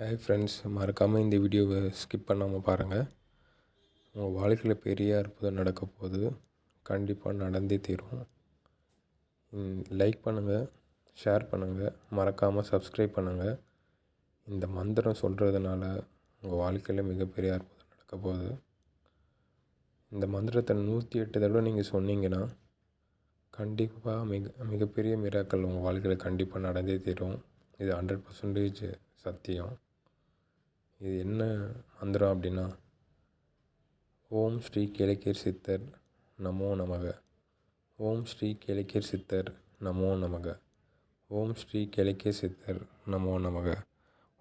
Hi friends மறக்காமல் இந்த வீடியோவை ஸ்கிப் பண்ணாமல் பாருங்கள் உங்கள் வாழ்க்கையில் பெரிய அற்புதம் நடக்க போகுது. கண்டிப்பாக நடந்தே தீரும். லைக் பண்ணுங்கள் ஷேர் பண்ணுங்கள் மறக்காமல் சப்ஸ்கிரைப் பண்ணுங்கள் இந்த மந்திரம் சொல்கிறதுனால உங்கள் வாழ்க்கையில் மிகப்பெரிய அற்புதம் நடக்க போகுது. இந்த மந்திரத்தை நூற்றி எட்டு தடவை நீங்கள் சொன்னீங்கன்னா கண்டிப்பாக மிக மிகப்பெரிய மிராக்கள் உங்கள் வாழ்க்கையில் கண்டிப்பாக நடந்தே தீரும். இது ஹண்ட்ரட் பர்சன்டேஜ் சத்தியம். இது என்ன மந்திரம் அப்படின்னா ஓம் ஸ்ரீ கிழக்கீர் சித்தர் நமோ நமக. ஓம் ஸ்ரீ கிழக்கீர் சித்தர் நமோ நமக. ஓம் ஸ்ரீ கிழக்கீர் சித்தர் நமோ நமக.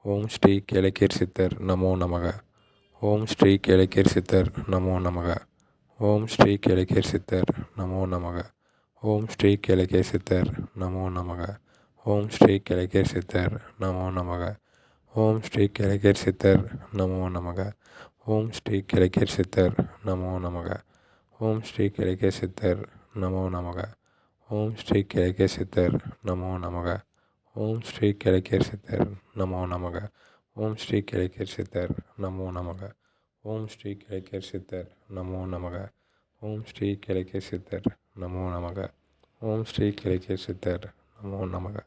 ஓம் ஸ்ரீ கிழக்கீர் சித்தர் நமோ நமக. ஓம் ஸ்ரீ கிழக்கீர் சித்தர் நமோ நமக. ஓம் ஸ்ரீ கிழக்கீர் சித்தர் நமோ நமக. ஓம் ஸ்ரீ கிழக்கே சித்தர் நமோ நமக. ஓம் ஸ்ரீ கிழக்கேர் சித்தர் நமோ நமக. ஓம் ஸ்ரீ கிழக்கர் சித்தர் நமோ நமக ஓம் ஸ்ரீ கிழக்கர் சித்தர் நமோ நமக ஓம் ஸ்ரீ கிழக்கர் சித்தர் நமோ நமக ஓம் ஸ்ரீ கிழக்கர் சித்தர் நமோ நமக ஓம் ஸ்ரீ கிழக்கர் சித்தர் நமோ நமக ஓம் ஸ்ரீ கிழக்கர் சித்தர் நமோ நமக ஓம் ஸ்ரீ கிழக்கர் சித்தர் நமோ நமக ஓம் ஸ்ரீ கிழக்கர் சித்தர் நமோ நமக ஓம் ஸ்ரீ கிழக்கர் சித்தர் நமோ நமக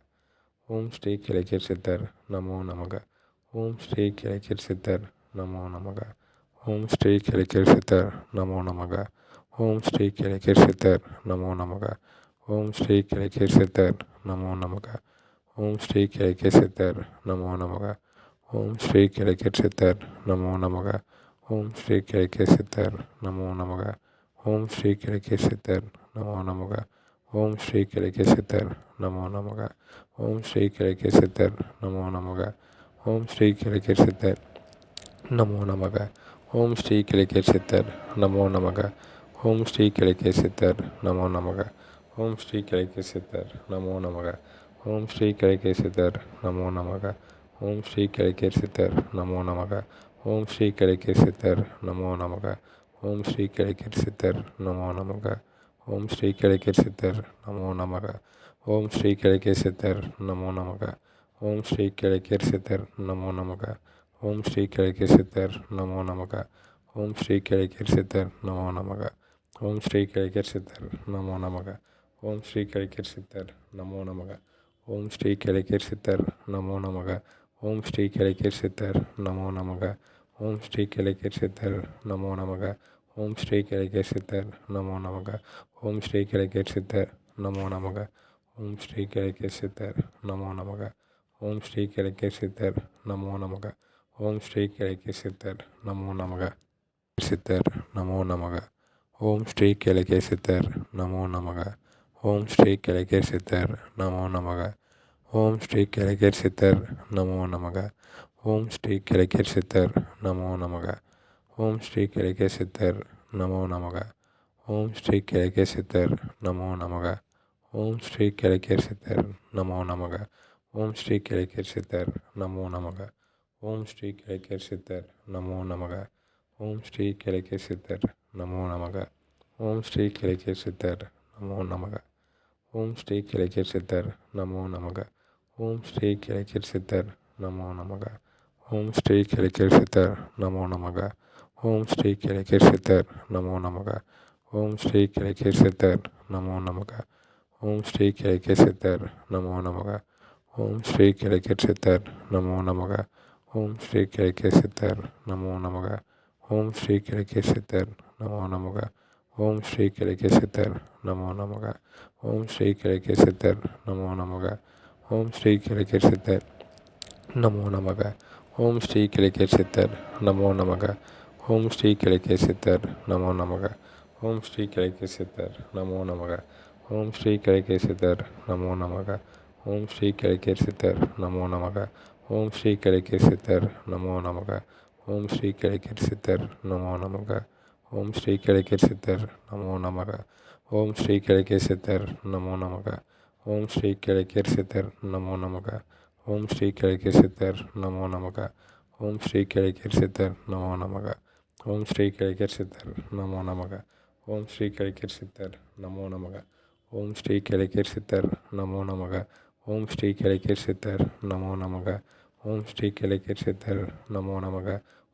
ஓம் ஸ்ரீ கிழக்கர் சித்தர் நமோ நமக ஓம் ஸ்ரீ கிழக்கிர் சித்தர் நமோ நமக ஓம் ஸ்ரீ கிழக்கிர் சித்தர் நமோ நமக ஓம் ஸ்ரீ கிழக்கிர் சித்தர் நமோ நமக ஓம் ஸ்ரீ கிழக்கிர் சித்தர் நமோ நமக ஓம் ஸ்ரீ கிழக்கிர் சித்தர் நமோ நமக ஓம் ஸ்ரீ கிழக்கிர் சித்தர் நமோ நமக ஓம் ஸ்ரீ கிழக்கிர் சித்தர் நமோ நமக ஓம் ஸ்ரீ கிழக்கிர் சித்தர் நமோ நமக ஓம் ஸ்ரீ கிழக்கிய சித்தர் நமோ நமக ஓம் ஸ்ரீ கிழக்கிய சித்தர் நமோ நமக ஓம் ஸ்ரீ கிழக்கே சித்தர் நமோ நமக ஓம் ஸ்ரீ கிழக்கே சித்தர் நமோ நமக ஓம் ஸ்ரீ கிழக்கே சித்தர் நமோ நமக ஓம் ஸ்ரீ கிழக்கே சித்தர் நமோ நமக ஓம் ஸ்ரீ கிழக்கே சித்தர் நமோ நமக ஓம் ஸ்ரீ கிழக்கே சித்தர் நமோ நமக ஓம் ஸ்ரீ கிழக்கே சித்தர் நமோ நமக ஓம் ஸ்ரீ கிழக்கே சித்தர் நமோ நமக ஓம் ஸ்ரீ கிழக்கே சித்தர் நமோ நமக ஓம் ஸ்ரீ கிழக்கே சித்தர் நமோ நமக ஓம் ஸ்ரீ கிழக்கே சித்தர் நமோ நமக ஓம் ஸ்ரீ கிழக்கே சித்தர் நமோ நமக ஓம் ஸ்ரீ கிழக்கே சித்தர் நமோ நமக ஓம் ஸ்ரீ கிழக்கே சித்தர் நமோ நமக ஓம் ஸ்ரீ கிழக்கே சித்தர் நமோ நமக ஓம் ஸ்ரீ கிழக்கே சித்தர் நமோ நமக ஓம் ஸ்ரீ கிழக்கே சித்தர் நமோ நமக ஓம் ஸ்ரீ கிழக்கே சித்தர் நமோ நமக ஓம் ஸ்ரீ கிழக்கே சித்தர் நமோ நமக ஓம் ஸ்ரீ கிழக்கே சித்தர் நமோ நமக ஓம் ஸ்ரீ கிழக்கே சித்தர் நமோ நமக ஓம் ஸ்ரீ கிழக்கே சித்தர் நமோ நமக ஓம் ஸ்ரீ கிழக்கே சித்தர் நமோ நமக சித்தர் நமோ நமக ஓம் ஸ்ரீ கிழக்கே சித்தர் நமோ நமக ஓம் ஸ்ரீ கிழக்கே சித்தர் நமோ நமக ஓம் ஸ்ரீ கிழக்கே சித்தர் நமோ நமக ஓம் ஸ்ரீ கிழக்கே சித்தர் நமோ நமக ஓம் ஸ்ரீ கிழக்கே சித்தர் நமோ நமக ஓம் ஸ்ரீ கிழக்கே சித்தர் நமோ நமக ஓம் ஸ்ரீ கிழக்கே சித்தர் நமோ நமக ஓம் ஸ்ரீ கிழக்கே சித்தர் நமோ நமக ஓம் ஸ்ரீ கிழக்கே சித்தர் நமோ நமக ஓம் ஸ்ரீ கிழக்கே சித்தர் நமோ நமக ஓம் ஸ்ரீ கிழக்கே சித்தர் நமோ நமக ஓம் ஸ்ரீ கிழக்கே சித்தர் நமோ நமக ஓம் ஸ்ரீ கிழக்கே சித்தர் நமோ நமக ஓம் ஸ்ரீ கிழக்கே சித்தர் நமோ நமக ஓம் ஸ்ரீ கிழக்கீர் சித்தர் நமோ நமக ஓம் ஸ்ரீ கிழக்கீர் சித்தர் நமோ நமக ஓம் ஸ்ரீ கிழக்கீர் சித்தர் நமோ நமக ஓம் ஸ்ரீ கிழக்கே சித்தர் நமோ நமக ஓம் ஸ்ரீ கிழக்கே சித்தர் நமோ நமக ஓம் ஸ்ரீ கிழக்கே சித்தர் நமோ நமக ஓம் ஸ்ரீ கிழக்கே சித்தர் நமோ நமக ஓம் ஸ்ரீ கிழக்கே சித்தர் நமோ நமக ஓம் ஸ்ரீ கிழக்கே சித்தர் நமோ நமக ஓம் ஸ்ரீ கிழக்கே சித்தர் நமோ நமக ஓம் ஸ்ரீ கிழக்கே சித்தர் நமோ நமக ஓம் ஸ்ரீ கிழக்கே சித்தர் நமோ நமக ஓம் ஸ்ரீ கிழக்கே சித்தர் நமோ நமக ஓம் ஸ்ரீ கிழக்கே சித்தர் நமோ நமக ஓம் ஸ்ரீ கிழக்கே சித்தர் நமோ நமக ஓம் ஸ்ரீ கிழக்கே சித்தர் நமோ நமக ஓம் ஸ்ரீ கிழக்கே சித்தர் நமோ நமக ஓம் ஸ்ரீ கிழக்கே சித்தர் நமோ நமக ஓம் ஸ்ரீ கிழக்கே சித்தர் நமோ நமக ஓம் ஸ்ரீ கிழக்கே சித்தர் நமோ நமக ஓம் ஸ்ரீ கிழக்கே சித்தர் நமோ நமக ஓம் ஸ்ரீ கலிகர் சித்தர் நமோ நமக ஓம் ஸ்ரீ கலிகர் சித்தர் நமோ நமக ஓம் ஸ்ரீ கலிகர் சித்தர் நமோ நமக ஓம் ஸ்ரீ கிழக்கீர் சித்தர் நமோ நமக ஓம் ஸ்ரீ கிழக்கீர் சித்தர் நமோ நமக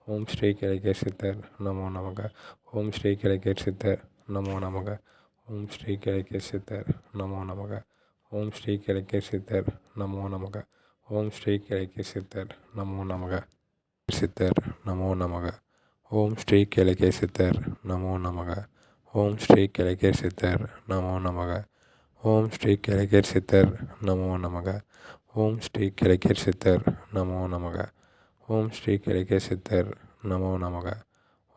ஓம் ஸ்ரீ கிழக்கீர் சித்தர் நமோ நமக ஓம் ஸ்ரீ கிழக்கீர் சித்தர் நமோ நமக ஓம் ஸ்ரீ கிழக்கீர் சித்தர் நமோ நமக ஓம் ஸ்ரீ கிழக்கீர் சித்தர் நமோ நமக ஓம் ஸ்ரீ கிழக்கீர் சித்தர் நமோ நமக சித்தர் நமோ நமக ஓம் ஸ்ரீ கிழக்கே சித்தர் நமோ நமக ஓம் ஸ்ரீ கிழக்கே சித்தர் நமோ நமக ஓம் ஸ்ரீ கிழக்கர் சித்தர் நமோ நமக ஓம் ஸ்ரீ கிழக்கர் சித்தர் நமோ நமக ஓம் ஸ்ரீ கிழக்கர் சித்தர் நமோ நமக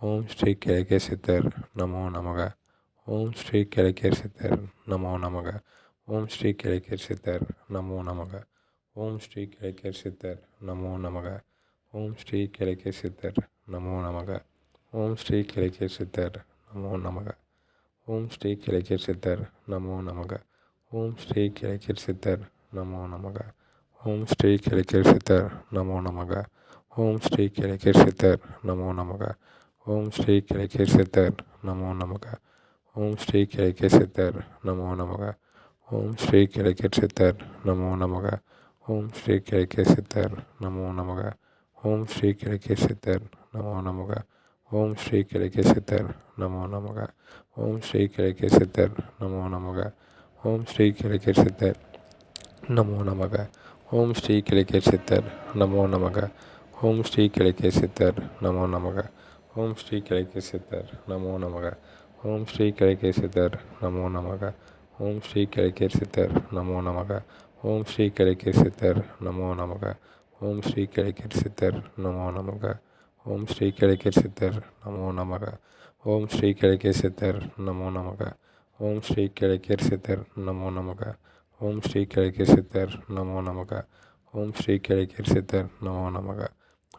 ஓம் ஸ்ரீ கிழக்கர் சித்தர் நமோ நமக ஓம் ஸ்ரீ கிழக்கர் சித்தர் நமோ நமக ஓம் ஸ்ரீ கிழக்கர் சித்தர் நமோ நமக ஓம் ஸ்ரீ கிழக்கர் சித்தர் நமோ நமக ஓம் ஸ்ரீ கிழக்கர் சித்தர் நமோ நமக ஓம் ஸ்ரீ கிழக்கர் சித்தர் நமோ நமக ஓம் ஸ்ரீ கிழக்கர் சித்தர் நமோ நமக ஓம் ஸ்ரீ கிழக்கே சித்தர் நமோ நமக ஓம் ஸ்ரீ கிழக்கே சித்தர் நமோ நமக ஓம் ஸ்ரீ கிழக்கே சித்தர் நமோ நமக ஓம் ஸ்ரீ கிழக்கே சித்தர் நமோ நமக ஓம் ஸ்ரீ கிழக்கே சித்தர் நமோ நமக ஓம் ஸ்ரீ கிழக்கே சித்தர் நமோ நமக ஓம் ஸ்ரீ கிழக்கே சித்தர் நமோ நமக ஓம் ஸ்ரீ கிழக்கே சித்தர் நமோ நமக ஓம் ஸ்ரீ கிழக்கே சித்தர் நமோ நமக ஓம் ஸ்ரீ கிழக்கே சித்தர் நமோ நமக ஓம் ஸ்ரீ கிழக்கே சித்தர் நமோ நமக ஓம் ஸ்ரீ கிழக்கே சித்தர் நமோ நமக ஓம் ஸ்ரீ கிழக்கே சித்தர் நமோ நமக ஓம் ஸ்ரீ கிழக்கே சித்தர் நமோ நமக ஓம் ஸ்ரீ கிழக்கே சித்தர் நமோ நமக ஓம் ஸ்ரீ கிழக்கே சித்தர் நமோ நமக ஓம் ஸ்ரீ கிழக்கே சித்தர் நமோ நமக ஓம் ஸ்ரீ கிழக்கே சித்தர் நமோ நமக ஓம் ஸ்ரீ கிழக்கே சித்தர் நமோ நமக ஓம் ஸ்ரீ கிழக்கே சித்தர் நமோ நமக ஓம் ஸ்ரீ கிழக்கே சித்தர் நமோ நமக ஓம் ஸ்ரீ கிழக்கே சித்தர் நமோ நமக ஓம் ஸ்ரீ கிழக்கே சித்தர் நமோ நமக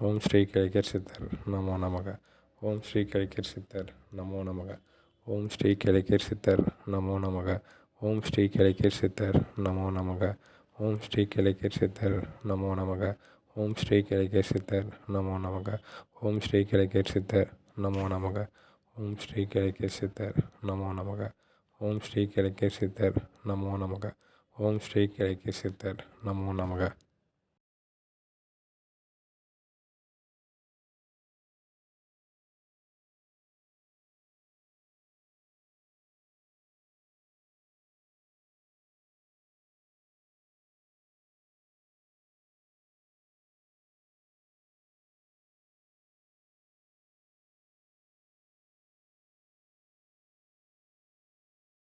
ஓம் ஸ்ரீ கலிகர் சித்தர் நமோ நமக ஓம் ஸ்ரீ கலிகர் சித்தர் நமோ நமக ஓம் ஸ்ரீ கலிகர் சித்தர் நமோ நமக ஓம் ஸ்ரீ கலிகர் சித்தர் நமோ நமக ஓம் ஸ்ரீ கலிகர் சித்தர் நமோ நமக ஓம் ஸ்ரீ கலிகர் சித்தர் நமோ நமக ஓம் ஸ்ரீ கலிகர் சித்தர் நமோ நமக ஓம் ஸ்ரீ கலிகர் சித்தர் நமோ நமக ಓಂ ಶ್ರೀ ಕೆಳಕ್ಕೆ ಸಿದ್ಧರ್ ನಮೋ. ನಮಗ ಓಂ ಶ್ರೀ ಕೆಳಕ್ಕೆ ಸಿದ್ಧರ್ ನಮೋ. ನಮಗ